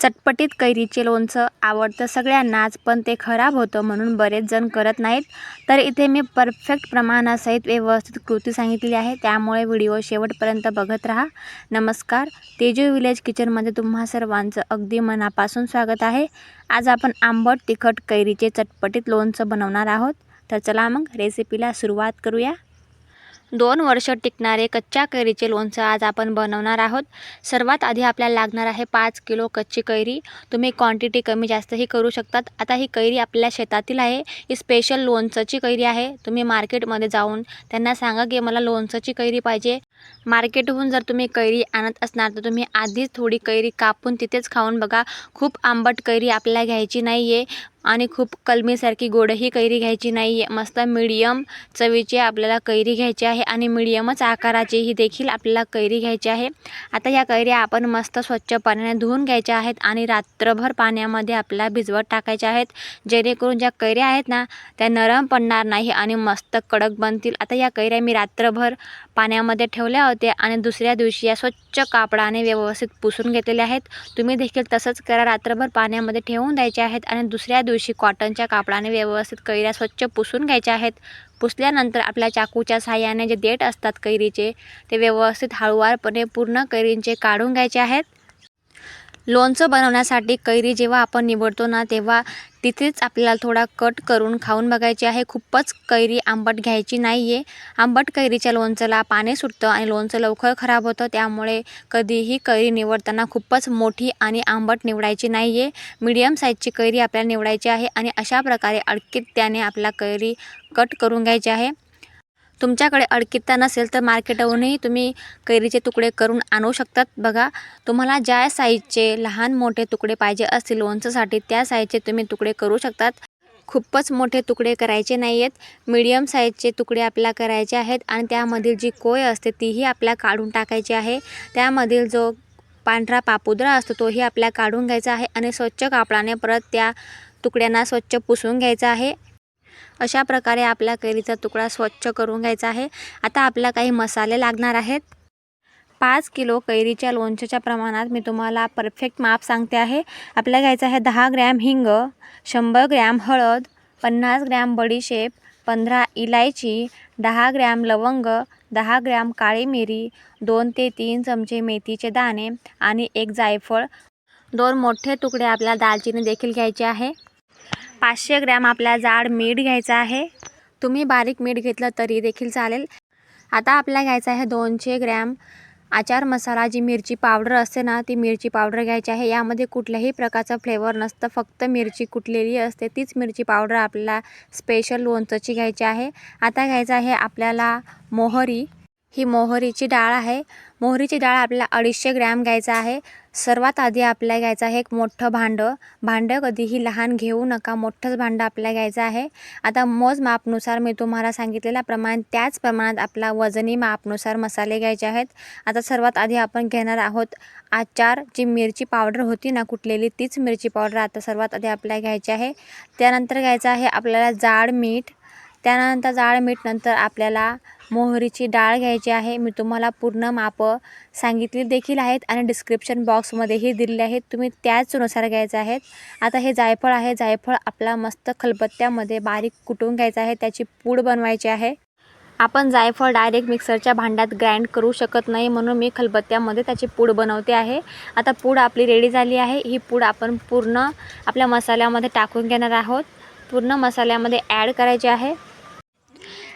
चटपटीत कैरीचे लोणचं आवडतं सगळ्यांनाच पण ते खराब होतं म्हणून बरेच जण करत नाहीत. तर इथे मी परफेक्ट प्रमाणासहित व्यवस्थित कृती सांगितली आहे. त्यामुळे व्हिडिओ शेवटपर्यंत बघत राहा. नमस्कार. तेजू विलेज किचनमध्ये तुम्हा सर्वांचं अगदी मनापासून स्वागत आहे. आज आपण आंबट तिखट कैरीचे चटपटीत लोणचं बनवणार आहोत. तर चला मग रेसिपीला सुरुवात करूया. दोन वर्ष टिकणारे कच्च्या कैरीचे लोणचं आज आपण बनवणार आहोत. सर्वात आधी आपल्याला लागणार आहे पाच किलो कच्ची कैरी. तुम्ही क्वांटिटी कमी जास्तही करू शकतात. आता ही कैरी आपल्या शेतातील आहे. ही स्पेशल लोणचंची कैरी आहे. तुम्ही मार्केटमध्ये जाऊन त्यांना सांगा की मला लोणचंची कैरी पाहिजे. मार्केटहून जर तुम्ही कैरी आणत असणार तर तुम्ही आधीच थोडी कैरी कापून तिथेच खाऊन बघा. खूप आंबट कैरी आपल्याला घ्यायची नाही आहे आणि खूप कलमीसारखी गोडही कैरी घ्यायची नाही आहे मस्त मिडियम चवीची आपल्याला कैरी घ्यायची आहे आणि मिडियमच आकाराची ही देखील आपल्याला कैरी घ्यायची आहे. आता या कैऱ्या आपण मस्त स्वच्छ पाण्याने धुवून घ्यायच्या आहेत आणि रात्रभर पाण्यामध्ये आपल्याला भिजवत टाकायच्या आहेत. जेणेकरून ज्या कैऱ्या आहेत ना त्या नरम पडणार नाही आणि मस्त कडक बनतील. आता या कैऱ्या मी रात्रभर पाण्यामध्ये ठेवल्या होत्या आणि दुसऱ्या दिवशी या स्वच्छ कापडाने व्यवस्थित पुसून घेतलेल्या आहेत. तुम्ही देखील तसंच करा. रात्रभर पाण्यामध्ये ठेवून द्यायचे आहेत आणि दुसऱ्या दिवशी कॉटनच्या कापडाने व्यवस्थित कैऱ्या स्वच्छ पुसून घ्यायच्या आहेत. पुसल्यानंतर आपल्या चाकूच्या सहाय्याने जे देठ असतात कैरीचे ते व्यवस्थित हळूवारपणे पूर्ण कैरींचे काढून घ्यायचे आहेत. लोणचं बनवण्यासाठी कैरी जेव्हा आपण निवडतो ना तेव्हा तिथेच आपल्याला थोडा कट करून खाऊन बघायची आहे. खूपच कैरी आंबट घ्यायची नाही आहे आंबट कैरीच्या लोणचंला पाणी सुटतं आणि लोणचं लवकर खराब होतं त्यामुळे कधीही कैरी निवडताना खूपच मोठी आणि आंबट निवडायची नाही आहे मीडियम साईजची कैरी आपल्याला निवडायची आहे आणि अशा प्रकारे अडकीत त्याने आपला कैरी कट करून घ्यायची आहे. तुमच्याकडे अडकित्ता नसेल तर मार्केटवरूनही तुम्ही कैरीचे तुकडे करून आणू शकतात. बघा तुम्हाला ज्या साईजचे लहान मोठे तुकडे पाहिजे असतील लोणचंसाठी त्या साईजचे तुम्ही तुकडे करू शकतात. खूपच मोठे तुकडे करायचे नाही आहेत मीडियम साईजचे तुकडे आपल्याला करायचे आहेत आणि त्यामधील जी कोय असते तीही आपल्याला काढून टाकायची आहे. त्यामधील जो पांढरा पापुद्रा असतो तोही आपल्याला काढून घ्यायचा आहे आणि स्वच्छ कापडाने परत त्या तुकड्यांना स्वच्छ पुसून घ्यायचा आहे. अशा प्रकारे आपल्या कैरीचा तुकडा स्वच्छ करून घ्यायचा आहे. आता आपला काही मसाले लागणार आहेत. पाच किलो कैरीच्या लोणच्याच्या प्रमाणात मी तुम्हाला परफेक्ट माप सांगते आहे. आपल्याला घ्यायचं आहे दहा ग्रॅम हिंग शंभर ग्रॅम हळद पन्नास ग्रॅम बडीशेप पंधरा इलायची दहा ग्रॅम लवंग दहा ग्रॅम काळी मिरी दोन ते तीन चमचे मेथीचे दाणे आणि एक जायफळ. दोन मोठे तुकडे आपल्याला दालचिनी देखील घ्यायचे आहे. पाचशे ग्रॅम आपल्या जाड मीठ घ्यायचं आहे. तुम्ही बारीक मीठ घेतलं तरी देखील चालेल. आता आपल्याला घ्यायचं आहे दोनशे ग्रॅम आचार मसाला. जी मिरची पावडर असते ना ती मिरची पावडर घ्यायची आहे. यामध्ये कुठल्याही प्रकारचं फ्लेवर नसतं. फक्त मिरची कुटलेली असते तीच मिरची पावडर आपल्याला स्पेशल लोणचंची घ्यायची आहे. आता घ्यायचं आहे आपल्याला मोहरी. ही मोहरीची डाळ आहे. मोहरीची डाळ आपल्याला अडीचशे ग्रॅम घ्यायचं आहे. सर्वात आधी आपल्याला घ्यायचं आहे एक मोठं भांडं. भांडं कधीही लहान घेऊ नका. मोठंच भांडं आपल्याला घ्यायचं आहे. आता मोजमापनुसार मी तुम्हाला सांगितलेल्याप्रमाणे त्याच प्रमाणात आपला वजनी मापनुसार मसाले घ्यायचे आहेत. आता सर्वात आधी आपण घेणार आहोत आचार. जी मिरची पावडर होती ना कुठलेली तीच मिरची पावडर आता सर्वात आधी आपल्याला घ्यायची आहे. त्यानंतर घ्यायचं आहे आपल्याला जाड मीठ. त्यानंतर जाड मीठ नंतर आपल्याला मोहरीची डाळ घ्यायची आहे. मी तुम्हाला पूर्ण मापं सांगितली देखील आहेत आणि डिस्क्रिप्शन बॉक्समध्येही दिलेले आहेत. तुम्ही त्याचनुसार घ्यायचं आहेत. आता हे जायफळ आहे. जायफळ आपला मस्त खलबत्त्यामध्ये बारीक कुटून घ्यायचं आहे. त्याची पूड बनवायची आहे. आपण जायफळ डायरेक्ट मिक्सरच्या भांड्यात ग्राइंड करू शकत नाही म्हणून मी खलबत्त्यामध्ये त्याची पूड बनवते आहे. आता पूड आपली रेडी झाली आहे. ही पूड आपण पूर्ण आपल्या मसाल्यामध्ये टाकून घेणार आहोत. पूर्ण मसाल्यामध्ये ॲड करायची आहे.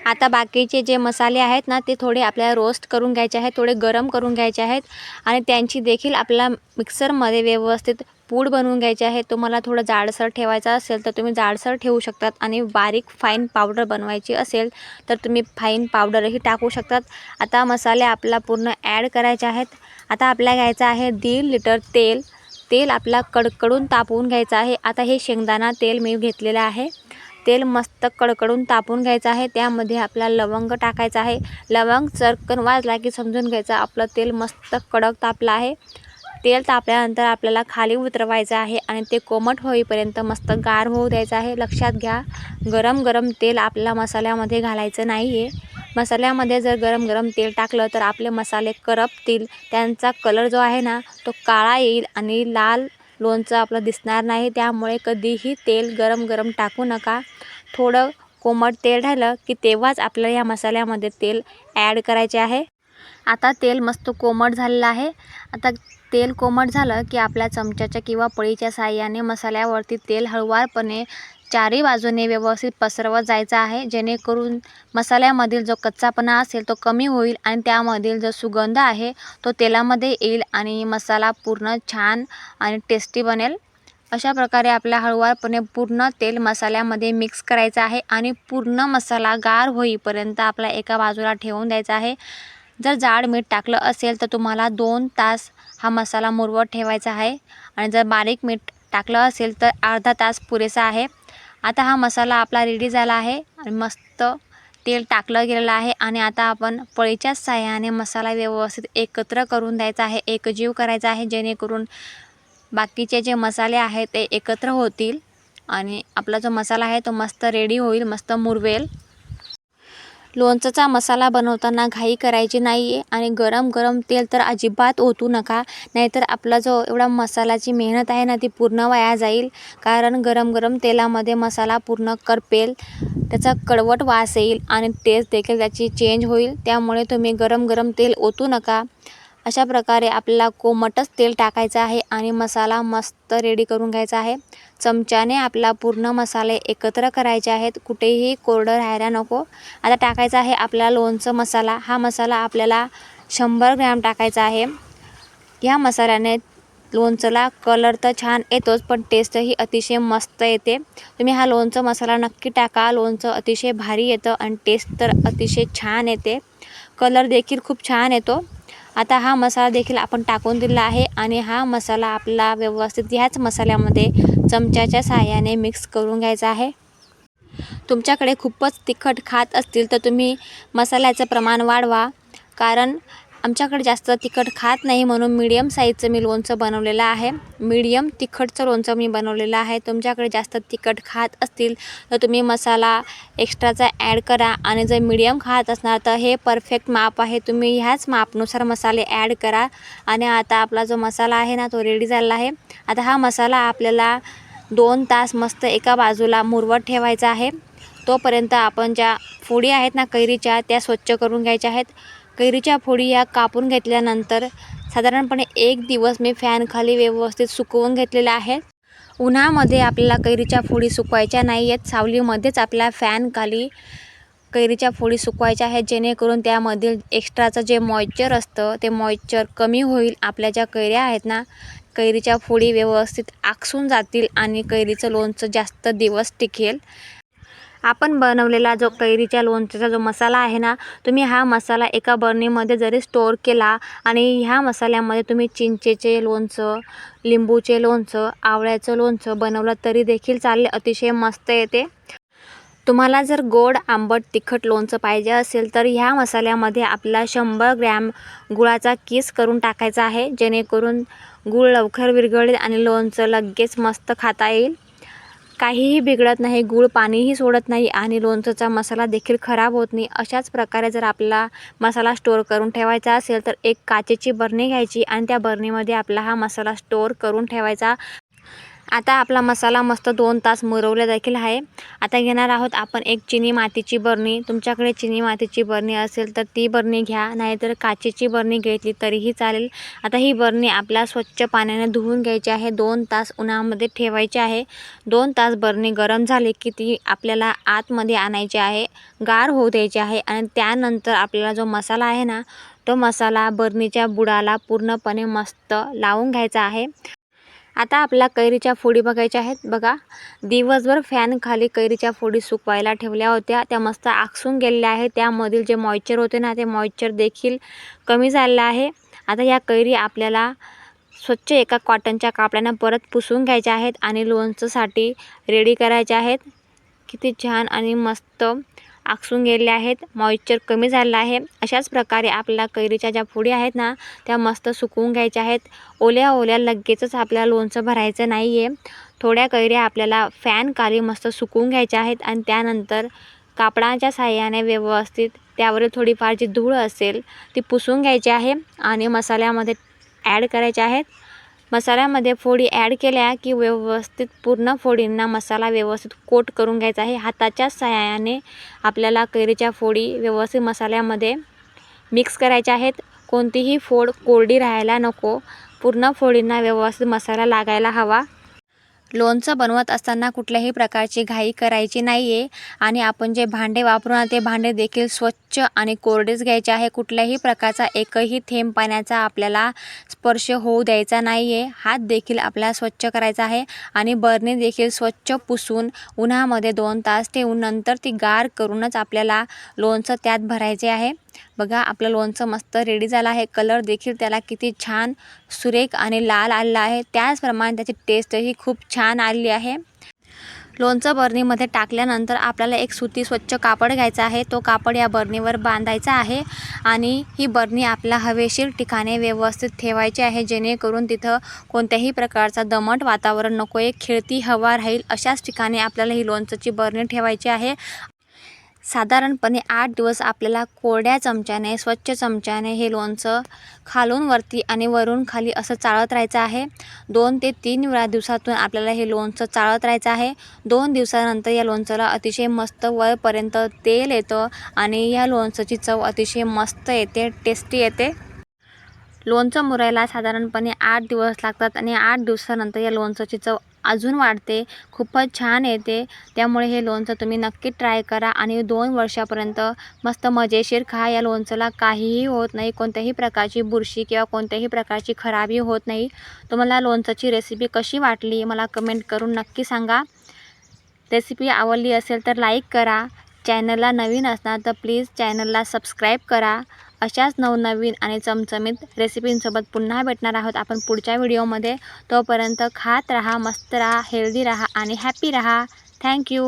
आता बाकीचे जे मसाले आहेत ना ते थोडे आपल्याला रोस्ट करून घ्यायचे आहेत थोडे गरम करून घ्यायचे आहेत. आणि त्यांची देखील आपल्याला मिक्सरमध्ये व्यवस्थित पूड बनवून घ्यायची आहे. तुम्हाला थोडं जाडसर ठेवायचं असेल तर तुम्ही जाडसर ठेवू शकतात. आणि बारीक फाईन पावडर बनवायची असेल तर तुम्ही फाईन पावडरही टाकू शकतात. आता मसाले आपला पूर्ण ॲड करायचे आहेत. आता आपल्याला घ्यायचं आहे दीड लिटर तेल. तेल आपला कडकडून तापवून घ्यायचं आहे. आता हे शेंगदाणा तेल मी घेतलेलं आहे. तेल मस्त कडकडून तापून घ्यायचं आहे. त्यामध्ये आपल्याला लवंग टाकायचं आहे. लवंग चरकन वाजला की समजून घ्यायचं. आपलं तेल मस्त कडक तापलं आहे. तेल तापल्यानंतर आपल्याला खाली उतरवायचं आहे आणि ते कोमट होईपर्यंत मस्त गार होऊ द्यायचं आहे. लक्षात घ्या गरम गरम तेल आपल्या मसाल्यामध्ये घालायचं नाही आहे मसाल्यामध्ये जर गरम गरम तेल टाकलं तर आपले मसाले करपतील. त्यांचा कलर जो आहे ना तो काळा येईल आणि लाल लोणचं आपलं दिसणार नाही त्यामुळे कधीही तेल गरम गरम टाकू नका. थोडं कोमट तेल राहिलं की तेव्हाच आपल्याला या मसाल्यामध्ये तेल ॲड करायचे आहे. आता तेल मस्त कोमट झालेलं आहे. आता तेल कोमट झालं की आपल्या चमच्याच्या किंवा पळीच्या साह्याने मसाल्यावरती तेल हळुवारपणे चारही बाजूने व्यवस्थित पसरवत जायचं आहे. जेणेकरून मसाल्यामधील जो कच्चापणा असेल तो कमी होईल आणि त्यामधील जो सुगंध आहे तो तेलामध्ये येईल आणि मसाला पूर्ण छान आणि टेस्टी बनेल. अशा प्रकारे आपल्या हळूवारपणे पूर्ण तेल मसाल्यामध्ये मिक्स करायचं आहे आणि पूर्ण मसाला गार होईपर्यंत आपला एका बाजूला ठेवून द्यायचा आहे. जर जाड मीठ टाकलं असेल तर तुम्हाला दोन तास हा मसाला मुरवत ठेवायचा आहे. आणि जर बारीक मीठ टाकलं असेल तर अर्धा तास पुरेसा आहे. आता हा मसाला आपला रेडी झाला आहे. आणि मस्त तेल टाकलं गेलेलं आहे आणि आता आपण पळीच्याच साह्याने मसाला व्यवस्थित एकत्र करून द्यायचा आहे. एकजीव करायचा आहे जेणेकरून बाकीचे जे मसाले आहेत ते एकत्र होतील आणि आपला जो मसाला आहे तो मस्त रेडी होईल मस्त मुरवेल. लोणचंचा मसाला बनवताना घाई करायची नाही आहे आणि गरम गरम तेल तर अजिबात ओतू नका. नाहीतर आपला जो एवढा मसाल्याची मेहनत आहे ना ती पूर्ण वाया जाईल. कारण गरम गरम तेलामध्ये मसाला पूर्ण करपेल त्याचा कडवट वास येईल आणि टेस्ट देखील त्याची चेंज होईल. त्यामुळे तुम्ही गरम गरम तेल ओतू नका. अशा प्रकारे आपल्याला कोमटच तेल टाकायचं आहे आणि मसाला मस्त रेडी करून घ्यायचा आहे. चमच्याने आपला पूर्ण मसाले एकत्र करायचे आहेत. कुठेही कोरडं राहायला नको. आता टाकायचा आहे आपला लोणचं मसाला. हा मसाला आपल्याला शंभर ग्रॅम टाकायचा आहे. ह्या मसाल्याने लोणचंला कलर तर छान येतोच पण टेस्टही अतिशय मस्त येते. तुम्ही हा लोणचं मसाला नक्की टाका. लोणचं अतिशय भारी येतं आणि टेस्ट तर अतिशय छान येते. कलर देखील खूप छान येतो. आता हा मसाला देखील आपण टाकून दिला आहे आणि हा मसाला आपला व्यवस्थित ह्याच मसाल्यामध्ये चमच्याच्या सहाय्याने मिक्स करून घ्यायचा आहे. तुमच्याकडे खूपच तिखट खात असतील तर तुम्ही मसाल्याचं प्रमाण वाढवा. कारण आमच्याकडे जास्त तिखट खात नाही म्हणून मीडियम साईजचं मी लोणचं बनवलेलं आहे. मीडियम तिखटचं लोणचं मी बनवलेलं आहे. तुमच्याकडे जास्त तिखट खात असतील तर तुम्ही मसाला एक्स्ट्राचा ॲड करा आणि जर मीडियम खात असणार तर हे परफेक्ट माप आहे. तुम्ही ह्याच मापनुसार मसाले ॲड करा आणि आता आपला जो मसाला आहे ना तो रेडी झालेला आहे. आता हा मसाला आपल्याला दोन तास मस्त एका बाजूला मुरवत ठेवायचा आहे. तोपर्यंत आपण ज्या फोडी आहेत ना कैरीच्या त्या स्वच्छ करून घ्यायच्या आहेत. कैरीच्या फोडी या कापून घेतल्यानंतर साधारणपणे एक दिवस मी फॅनखाली व्यवस्थित सुकवून घेतलेल्या आहेत उन्हामध्ये आपल्याला कैरीच्या फोडी सुकवायच्या नाही आहेत. सावलीमध्येच आपल्या फॅनखाली कैरीच्या फोडी सुकवायच्या आहेत. जेणेकरून त्यामधील एक्स्ट्राचं जे मॉइश्चर असतं ते मॉइश्चर कमी होईल. आपल्या ज्या कैऱ्या आहेत ना कैरीच्या फोडी व्यवस्थित आकसून जातील आणि कैरीचं लोणचं जास्त दिवस टिकेल. आपण बनवलेला जो कैरीच्या लोणच्याचा जो मसाला आहे ना तुम्ही हा मसाला एका बरणीमध्ये जरी स्टोअर केला आणि ह्या मसाल्यामध्ये तुम्ही चिंचेचे लोणचं लिंबूचे लोणचं आवळ्याचं लोणचं बनवलं तरी देखील चालेल अतिशय मस्त येते तुम्हाला जर गोड आंबट तिखट लोणचं पाहिजे असेल तर ह्या मसाल्यामध्ये आपला शंभर ग्रॅम गुळाचा किस करून टाकायचा आहे जेणेकरून गूळ लवकर विरघळेल आणि लोणचं लगेच मस्त खाता येईल. काहीही बिघडत नाही गूळ पाणीही सोडत नाही आणि लोणचंचा मसाला देखील खराब होत नाही. अशाच प्रकारे जर आपला मसाला स्टोअर करून ठेवायचा असेल तर एक काचेची बरणी घ्यायची आणि त्या बरणीमध्ये आपला हा मसाला स्टोअर करून ठेवायचा. आता आपला मसाला मस्त दोन तास मुरवला देखील आहे. आता घेणार आहोत आपण एक चिनी मातीची बरणी. तुमच्याकडे चिनी मातीची बरणी असेल तर ती बरणी घ्या. नाहीतर काचेची बरणी घेतली तरीही चालेल. आता ही बरणी आपल्या स्वच्छ पाण्याने धुवून घ्यायची आहे. दोन तास उन्हामध्ये ठेवायची आहे. दोन तास बरणी गरम झाली की ती आपल्याला आतमध्ये आणायची आहे. गार होऊ द्यायची आहे आणि त्यानंतर आपल्याला जो मसाला आहे ना तो मसाला बरणीच्या बुडाला पूर्णपणे मस्त लावून घ्यायचा आहे. आता आपल्या कैरीच्या फोडी बघायच्या आहेत. बघा दिवसभर फॅन खाली कैरीच्या फोडी सुकवायला ठेवल्या होत्या. त्या मस्त आकसून गेलेल्या आहेत. त्यामधील जे मॉइश्चर होते ना ते मॉइश्चर देखील कमी झालेलं आहे. आता या कैरी आपल्याला स्वच्छ एका कॉटनच्या कापड्यानं परत पुसून घ्यायच्या आहेत आणि लोणचंसाठी रेडी करायच्या आहेत. किती छान आणि मस्त आकसून गेले आहेत. मॉइश्चर कमी झालेलं आहे. अशाच प्रकारे आपल्या कैरीच्या ज्या फुडी आहेत ना त्या मस्त सुकवून घ्यायच्या आहेत. ओल्या ओल्या लगेचच आपल्याला लोणचं भरायचं नाही आहे थोड्या कैऱ्या आपल्याला फॅन खाली मस्त सुकवून घ्यायच्या आहेत आणि त्यानंतर कापडाच्या साह्याने व्यवस्थित त्यावरील थोडीफार जी धूळ असेल ती पुसून घ्यायची आहे आणि मसाल्यामध्ये ॲड करायचे आहेत. मसाल्यामध्ये फोडी ॲड केल्या की व्यवस्थित पूर्ण फोडींना मसाला व्यवस्थित कोट करून घ्यायचा आहे. हाताच्या सहाय्याने आपल्याला कैरीच्या फोडी व्यवस्थित मसाल्यामध्ये मिक्स करायच्या आहेत. कोणतीही फोड कोरडी राहायला नको. पूर्ण फोडींना व्यवस्थित मसाला लागायला हवा. लोणचं बनवत असताना कुठल्याही प्रकारची घाई करायची नाही आहे आणि आपण जे भांडे वापरू ना ते भांडे देखील स्वच्छ आणि कोरडेच घ्यायचे आहे. कुठल्याही प्रकारचा एकही थेंब पाण्याचा आपल्याला स्पर्श होऊ द्यायचा नाही आहे हात देखील आपल्याला स्वच्छ करायचा आहे आणि बर्नी देखील स्वच्छ पुसून उन्हामध्ये दोन तास ठेवून नंतर ती गार करूनच आपल्याला लोणचं त्यात भरायचे आहे. बघा आपलं लोणचं मस्त रेडी झालं आहे. कलर देखील त्याला किती छान सुरेख आणि लाल आलेला आहे. त्याचप्रमाणे त्याची टेस्टही खूप छान छान आलेली आहे. लोणचं बरणीमध्ये टाकल्यानंतर आपल्याला एक सुती स्वच्छ कापड घ्यायचा आहे. तो कापड या बरणीवर बांधायचा आहे आणि ही बरणी आपल्या हवेशीर ठिकाणी व्यवस्थित ठेवायची आहे जेणेकरून तिथं कोणत्याही प्रकारचा दमट वातावरण नको एक खेळती हवा राहील अशाच ठिकाणी आपल्याला ही लोणचंची बरणी ठेवायची आहे. साधारणपणे आठ दिवस आपल्याला कोरड्या चमच्याने स्वच्छ चमच्याने हे लोणचं खालून वरती आणि वरून खाली असं चाळत राहायचं आहे. दोन ते तीन वेळा दिवसातून आपल्याला हे लोणचं चाळत राहायचं आहे. दोन दिवसानंतर या लोणचंला अतिशय मस्त वरपर्यंत तेल येतं आणि या लोणचंची चव अतिशय मस्त येते टेस्टी येते. लोणचं मुरायला साधारणपणे आठ दिवस लागतात आणि आठ दिवसानंतर या लोणचंची चव अजून वाढते. खूपच छान येते. त्यामुळे हे लोणचं तुम्ही नक्की ट्राय करा आणि दोन वर्षापर्यंत मस्त मजेशीर खा. या लोणचंला काहीही होत नाही. कोणत्याही प्रकारची बुरशी किंवा कोणत्याही प्रकारची खराबी होत नाही. तुम्हाला लोणचंची रेसिपी कशी वाटली मला कमेंट करून नक्की सांगा. रेसिपी आवडली असेल तर लाईक करा. चॅनलला नवीन असणार तर प्लीज चॅनलला सबस्क्राईब करा. अशाच नवनवीन आणि चमचमीत रेसिपींसोबत पुन्हा भेटणार आहोत आपण पुढच्या व्हिडिओमध्ये. तोपर्यंत खात राहा मस्त राहा हेल्दी राहा आणि हॅपी राहा. थँक्यू